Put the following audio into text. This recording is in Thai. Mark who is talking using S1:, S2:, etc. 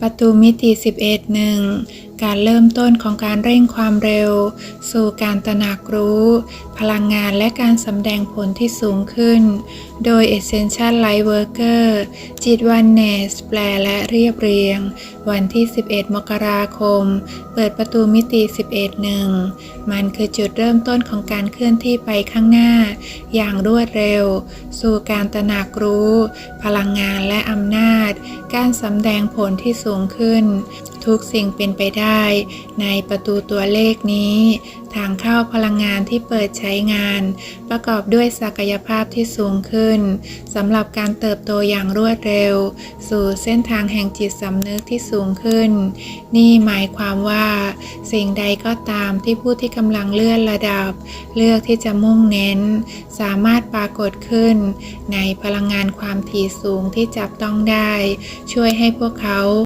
S1: ประตูมิติ 11หนึ่งการเริ่มต้นของการเร่งความเร็ว สู่การตระหนักรู้ พลังงานและการสำแดงผลที่สูงขึ้น โดย Essential Light Worker จิตวันเนสแปลและเรียบเรียง วันที่ 11 มกราคม เปิดประตูมิติ 11หนึ่งมันคือจุดเริ่มต้นของการเคลื่อนที่ไปข้างหน้า อย่างรวดเร็ว สู่การตระหนักรู้ พลังงานและอำนาจ การสำแดงผลที่สูงขึ้น ทุกสิ่งเป็นไปได้ ในประตูตัวเลขนี้ ทางเข้าพลังงานที่เปิดใช้งาน ประกอบด้วยศักยภาพที่สูงขึ้นสำหรับการเติบโตอย่างรวดเร็ว สู่เส้นทางแห่งจิตสำนึกที่สูงขึ้น นี่หมายความว่า สิ่งใดก็ตามที่ผู้ที่กำลังเลื่อนระดับ เลือกที่จะมุ่งเน้น สามารถปรากฏขึ้น ในพลังงานความถี่สูงที่จับต้องได้ ช่วยให้พวกเขา